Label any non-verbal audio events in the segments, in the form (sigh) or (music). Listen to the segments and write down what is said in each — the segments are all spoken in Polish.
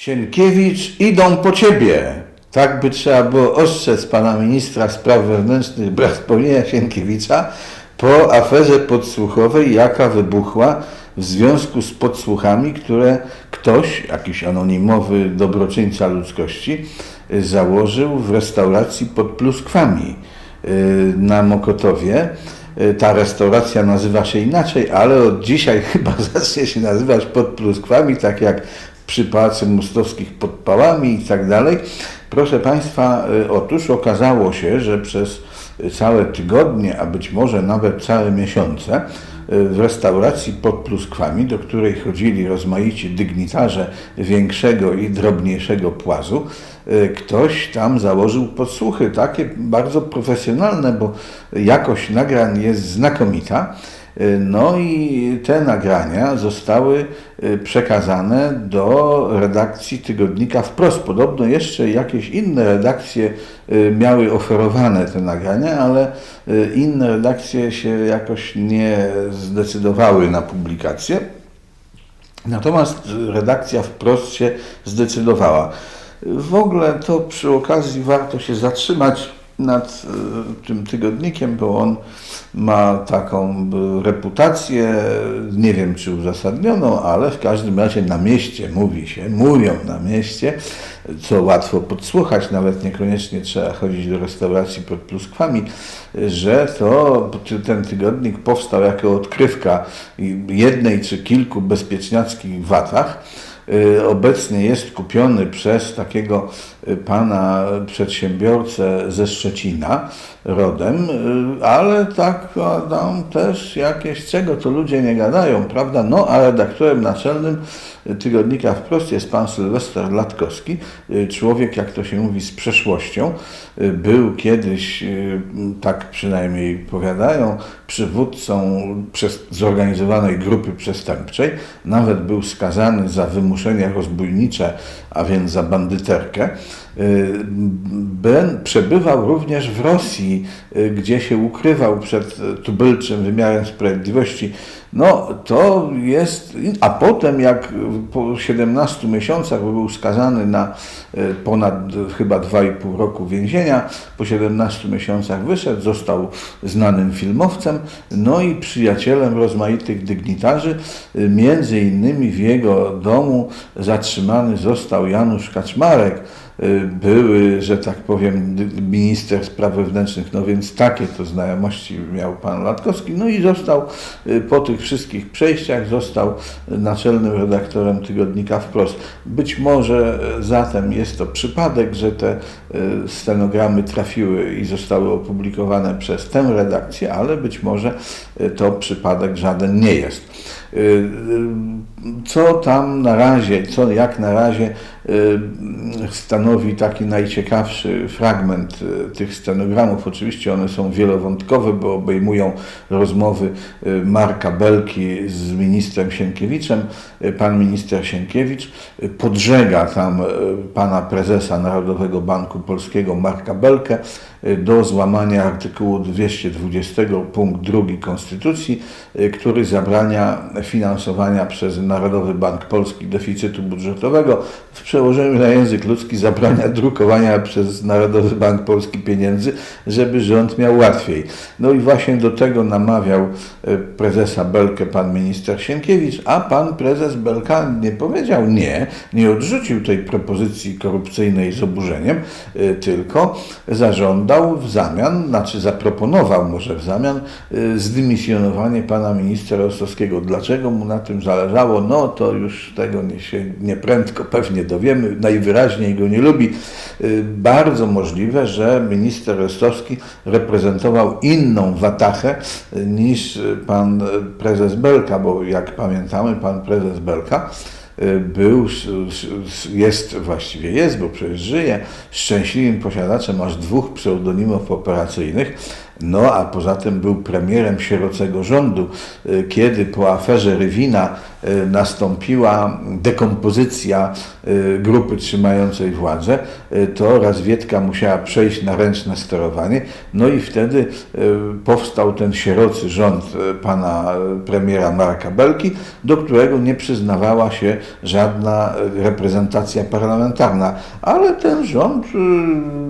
Sienkiewicz, idą po ciebie. Tak by trzeba było ostrzec pana ministra spraw wewnętrznych Bracpowienia Sienkiewicza po aferze podsłuchowej, jaka wybuchła w związku z podsłuchami, które ktoś, jakiś anonimowy dobroczyńca ludzkości, założył w restauracji pod Pluskwami y, na Mokotowie. Y, Ta restauracja nazywa się inaczej, ale od dzisiaj (laughs) chyba zacznie się nazywać pod Pluskwami, tak jak przy Pałacu Mostowskich pod Pałami i tak dalej. Proszę Państwa, y, otóż okazało się, że przez całe tygodnie, a być może nawet całe miesiące, y, w restauracji pod Pluskwami, do której chodzili rozmaici dygnitarze większego i drobniejszego płazu, y, ktoś tam założył podsłuchy, takie bardzo profesjonalne, bo jakość nagrań jest znakomita. Y, No i te nagrania zostały y, przekazane do redakcji tygodnika wprost. Podobno jeszcze jakieś inne redakcje y, miały oferowane te nagrania, ale inne redakcje się jakoś nie zdecydowały na publikację. Natomiast redakcja wprost się zdecydowała. W ogóle to przy okazji warto się zatrzymać nad e, tym tygodnikiem, bo on ma taką e, reputację, nie wiem czy uzasadnioną, ale w każdym razie na mieście mówi się, mówią na mieście, co łatwo podsłuchać, nawet niekoniecznie trzeba chodzić do restauracji pod pluskwami, że to ten tygodnik powstał jako odkrywka jednej czy kilku bezpieczniackich watach. Y, Obecnie jest kupiony przez takiego y, pana przedsiębiorcę ze Szczecina rodem, y, ale tak tam też jakieś, czego to ludzie nie gadają, prawda? No, a redaktorem naczelnym tygodnika wprost jest pan Sylwester Latkowski, y, człowiek, jak to się mówi, z przeszłością. Y, Był kiedyś, y, tak przynajmniej powiadają, przywódcą przez zorganizowanej grupy przestępczej. Nawet był skazany za wymuszenia rozbójnicze, a więc za bandyterkę. Y, Ben przebywał również w Rosji, y, gdzie się ukrywał przed y, tubylczym wymiarem sprawiedliwości. No to jest, a potem jak po 17 miesiącach, był skazany na ponad chyba 2,5 roku więzienia, po 17 miesiącach wyszedł, został znanym filmowcem, no i przyjacielem rozmaitych dygnitarzy. Między innymi w jego domu zatrzymany został Janusz Kaczmarek, były, że tak powiem, minister spraw wewnętrznych, no więc takie to znajomości miał pan Latkowski, no i został y, po tych wszystkich przejściach, został naczelnym redaktorem tygodnika Wprost. Być może y, zatem jest to przypadek, że te y, stenogramy trafiły i zostały opublikowane przez tę redakcję, ale być może y, to przypadek żaden nie jest. Co tam na razie, co jak na razie stanowi taki najciekawszy fragment y, tych stenogramów. Oczywiście one są wielowątkowe, bo obejmują rozmowy y, Marka Belki z ministrem Sienkiewiczem. Y, Pan minister Sienkiewicz podżega tam pana prezesa Narodowego Banku Polskiego Marka Belkę do złamania artykułu 220 punkt 2 Konstytucji, który zabrania finansowania przez Narodowy Bank Polski deficytu budżetowego. W przełożeniu na język ludzki zabrania drukowania przez Narodowy Bank Polski pieniędzy, żeby rząd miał łatwiej. No i właśnie do tego namawiał y, prezesa Belkę pan minister Sienkiewicz, a pan prezes Belka nie powiedział nie, nie odrzucił tej propozycji korupcyjnej z oburzeniem, y, tylko zażądał w zamian, znaczy zaproponował może w zamian y, zdymisjonowanie pana ministra Rostowskiego. Dlaczego mu na tym zależało? No to już tego nie się nieprędko pewnie dowiemy. Najwyraźniej go nie lubi. Y, Bardzo możliwe, że minister Rostowski reprezentował inną watachę y, niż y, pan prezes Belka, bo jak pamiętamy, pan prezes Belka był, jest, właściwie jest, bo przecież żyje, szczęśliwym posiadaczem aż dwóch pseudonimów operacyjnych. No a poza tym był premierem sierocego rządu, y, kiedy po aferze Rywina y, nastąpiła dekompozycja y, grupy trzymającej władzę, to Razwiedka musiała przejść na ręczne sterowanie. No i wtedy powstał ten sierocy rząd pana premiera Marka Belki, do którego nie przyznawała się żadna reprezentacja parlamentarna. Ale ten rząd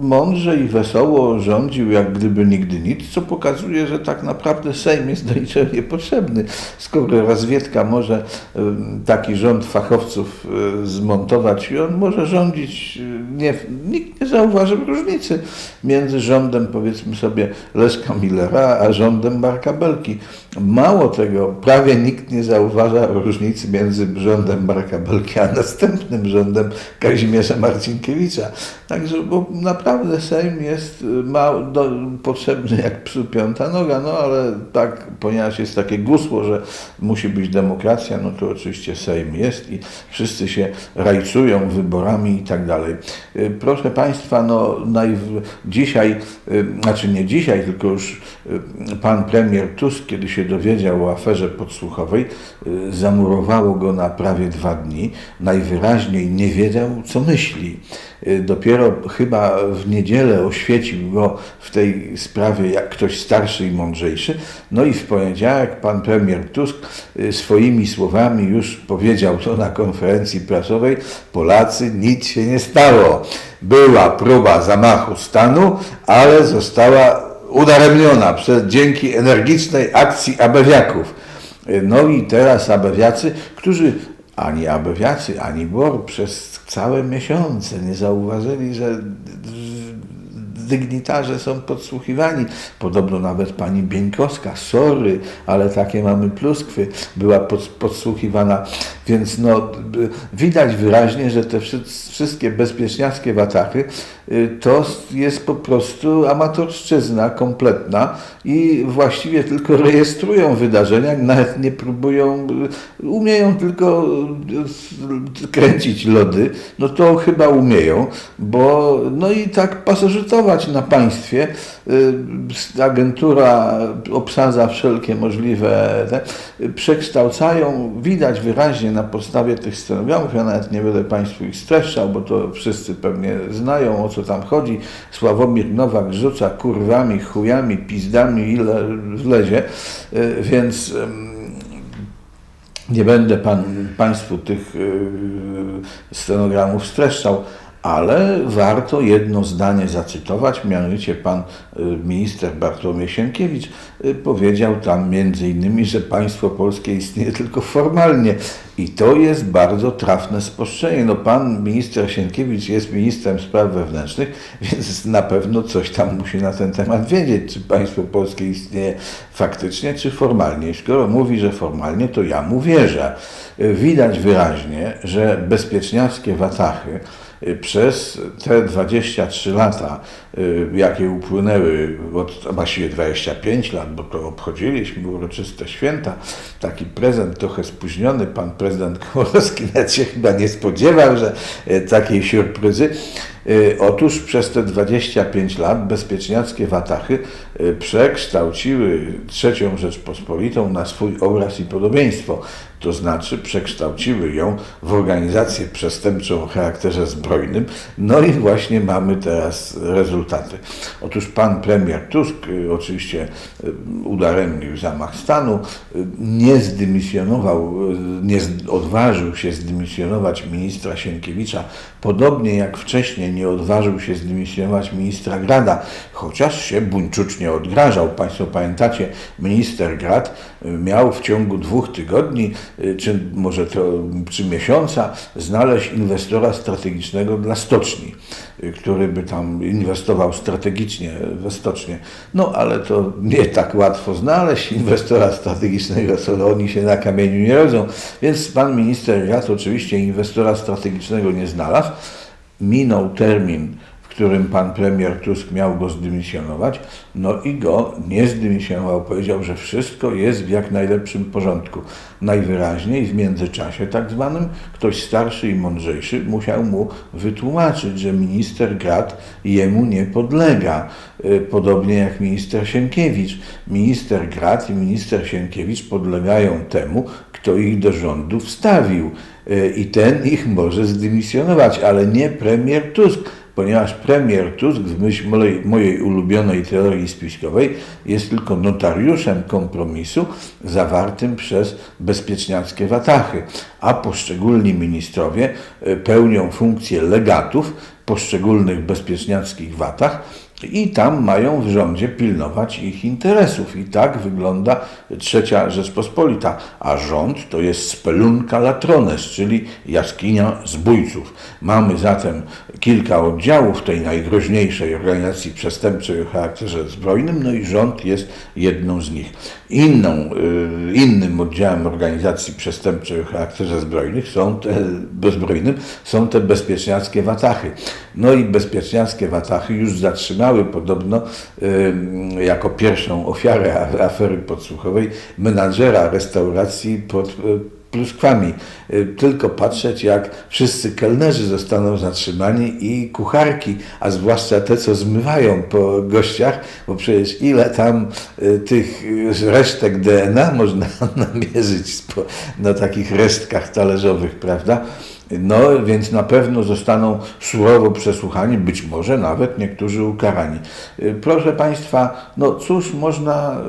mądrze i wesoło rządził, jak gdyby nigdy nic, co pokazuje, że tak naprawdę Sejm jest do niczego niepotrzebny. Skoro Razwiedka może taki rząd fachowców y, zmontować i on może rządzić, y, nie, nikt nie zauważy różnicy między rządem, powiedzmy sobie, Leszka Millera, a rządem Marka Belki. Mało tego, prawie nikt nie zauważa różnicy między rządem Marka Belki, a następnym rządem Kazimierza Marcinkiewicza. Także bo naprawdę Sejm jest y, ma, do, potrzebny jak psu piąta noga, no ale tak, ponieważ jest takie gusło, że musi być demokracja, no to oczywiście Sejm jest i wszyscy się rajcują wyborami i tak dalej. Y, Proszę Państwa, no naj, dzisiaj, y, znaczy nie dzisiaj, tylko już y, pan premier Tusk, kiedy się dowiedział o aferze podsłuchowej, zamurowało go na prawie dwa dni. Najwyraźniej nie wiedział, co myśli. Dopiero chyba w niedzielę oświecił go w tej sprawie jak ktoś starszy i mądrzejszy. No i w poniedziałek pan premier Tusk y, swoimi słowami już powiedział to na konferencji prasowej. Polacy, nic się nie stało. Była próba zamachu stanu, ale została udaremniona przez, dzięki energicznej akcji abewiaków. Y, No i teraz abewiacy, którzy ani abewiacy, ani BOR przez całe miesiące nie zauważyli, że dygnitarze są podsłuchiwani. Podobno nawet pani Bieńkowska, sorry, ale takie mamy pluskwy, była pod, podsłuchiwana. Więc no, widać wyraźnie, że te wszy- wszystkie bezpieczniackie watachy y, to jest po prostu amatorszczyzna kompletna i właściwie tylko rejestrują wydarzenia, nawet nie próbują, y, umieją tylko y, kręcić lody, no to chyba umieją, bo no i tak na państwie. Y, Agentura obsadza wszelkie możliwe, te, y, przekształcają, widać wyraźnie na podstawie tych stenogramów, ja nawet nie będę Państwu ich streszczał, bo to wszyscy pewnie znają o co tam chodzi. Sławomir Nowak rzuca kurwami, chujami, pizdami, ile wlezie, Y, więc nie będę pan, Państwu tych stenogramów streszczał, ale warto jedno zdanie zacytować, mianowicie pan y, minister Bartłomiej Sienkiewicz y, powiedział tam między innymi, że państwo polskie istnieje tylko formalnie i to jest bardzo trafne spostrzeżenie. No pan minister Sienkiewicz jest ministrem spraw wewnętrznych, więc na pewno coś tam musi na ten temat wiedzieć, czy państwo polskie istnieje faktycznie, czy formalnie. Skoro mówi, że formalnie, to ja mu wierzę. Y, Widać wyraźnie, że bezpieczniackie watachy przez te 23 lata, y, jakie upłynęły, od, właściwie 25 lat, bo to obchodziliśmy uroczyste święta, taki prezent trochę spóźniony, pan prezydent (laughs) Komorowski nawet się chyba nie spodziewał, że y, takiej siurpryzy. Y, Otóż przez te 25 lat bezpieczniackie watachy y, przekształciły trzecią Rzeczpospolitą na swój obraz i podobieństwo. To znaczy przekształciły ją w organizację przestępczą o charakterze zbrojnym. No i właśnie mamy teraz rezultaty. Otóż pan premier Tusk y, oczywiście udaremnił zamach stanu, nie zdymisjonował, nie odważył się zdymisjonować ministra Sienkiewicza, podobnie jak wcześniej nie odważył się zdymisjonować ministra Grada, chociaż się buńczucznie odgrażał. Państwo pamiętacie, minister Grad y, miał w ciągu dwóch tygodni, y, czy może to, czy miesiąca, znaleźć inwestora strategicznego dla stoczni, y, który by tam inwestował strategicznie we stocznie. No ale to nie tak łatwo znaleźć inwestora strategicznego, co oni się na kamieniu nie rodzą. Więc pan minister Grad oczywiście inwestora strategicznego nie znalazł. Minął termin, którym pan premier Tusk miał go zdymisjonować, no i go nie zdymisjonował. Powiedział, że wszystko jest w jak najlepszym porządku. Najwyraźniej w międzyczasie tak zwanym ktoś starszy i mądrzejszy musiał mu wytłumaczyć, że minister Grat jemu nie podlega. Y, Podobnie jak minister Sienkiewicz. Minister Grat i minister Sienkiewicz podlegają temu, kto ich do rządu wstawił. Y, I ten ich może zdymisjonować, ale nie premier Tusk ponieważ premier Tusk w myśl mojej, mojej ulubionej teorii spiskowej jest tylko notariuszem kompromisu zawartym przez bezpieczniackie watachy, a poszczególni ministrowie y, pełnią funkcję legatów poszczególnych bezpieczniackich watach i tam mają w rządzie pilnować ich interesów. I tak wygląda trzecia Rzeczpospolita. A rząd to jest spelunka latrones, czyli jaskinia zbójców. Mamy zatem kilka oddziałów tej najgroźniejszej organizacji przestępczej o charakterze zbrojnym, no i rząd jest jedną z nich. Inną, y, innym oddziałem organizacji przestępczej o charakterze zbrojnych są te, bezbrojnym są te bezpieczniackie watachy. No i bezpieczniackie watachy już zatrzymały podobno y, jako pierwszą ofiarę afery podsłuchowej menadżera restauracji pod pluskwami. Y, Tylko patrzeć, jak wszyscy kelnerzy zostaną zatrzymani i kucharki, a zwłaszcza te, co zmywają po gościach, bo przecież ile tam y, tych y, resztek DNA można (laughs) namierzyć na takich resztkach talerzowych, prawda? No, więc na pewno zostaną surowo przesłuchani, być może nawet niektórzy ukarani. Y, Proszę Państwa, no cóż można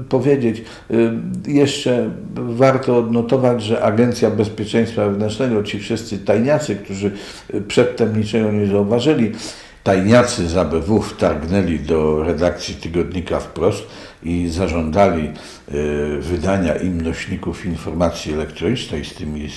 y, powiedzieć? Y, jeszcze warto odnotować, że Agencja Bezpieczeństwa Wewnętrznego, ci wszyscy tajniacy, którzy y, przedtem niczego nie zauważyli, tajniacy z ABW wtargnęli do redakcji tygodnika Wprost i zażądali y, wydania im nośników informacji elektronicznej z tymi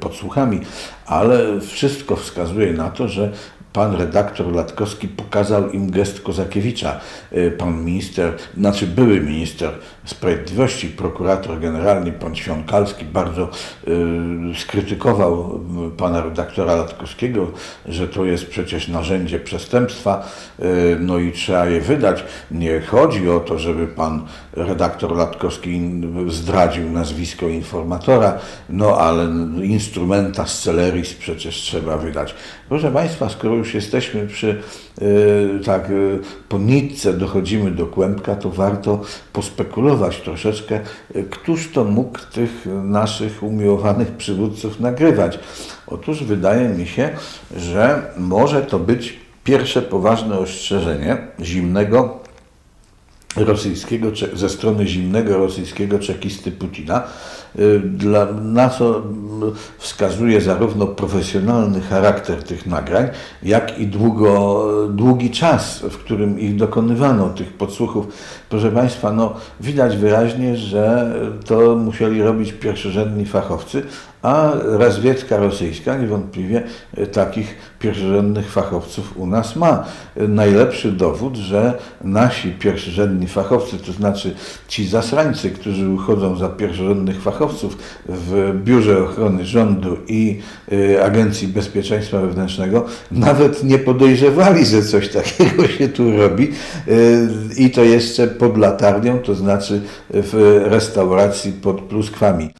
podsłuchami, ale wszystko wskazuje na to, że pan redaktor Latkowski pokazał im gest Kozakiewicza. Y, Pan minister, znaczy były minister sprawiedliwości, prokurator generalny, pan Świąkalski bardzo y, skrytykował y, pana redaktora Latkowskiego, że to jest przecież narzędzie przestępstwa, y, no i trzeba je wydać. Nie chodzi o to, żeby pan redaktor Latkowski zdradził nazwisko informatora, no ale instrumenta z Celeris przecież trzeba wydać. Proszę Państwa, skoro już jesteśmy przy y, tak y, po nitce dochodzimy do kłębka, to warto pospekulować troszeczkę, y, któż to mógł tych naszych umiłowanych przywódców nagrywać. Otóż wydaje mi się, że może to być pierwsze poważne ostrzeżenie zimnego rosyjskiego, ze strony zimnego rosyjskiego czekisty Putina, y, dla, na co wskazuje zarówno profesjonalny charakter tych nagrań, jak i długo, długi czas, w którym ich dokonywano, tych podsłuchów. Proszę Państwa, no, widać wyraźnie, że to musieli robić pierwszorzędni fachowcy, a razwiedka rosyjska niewątpliwie takich pierwszorzędnych fachowców u nas ma. Najlepszy dowód, że nasi pierwszorzędni fachowcy, to znaczy ci zasrańcy, którzy uchodzą za pierwszorzędnych fachowców w Biurze Ochrony Rządu i e, Agencji Bezpieczeństwa Wewnętrznego, nawet nie podejrzewali, że coś takiego się tu robi e, i to jeszcze pod latarnią, to znaczy w restauracji pod pluskwami.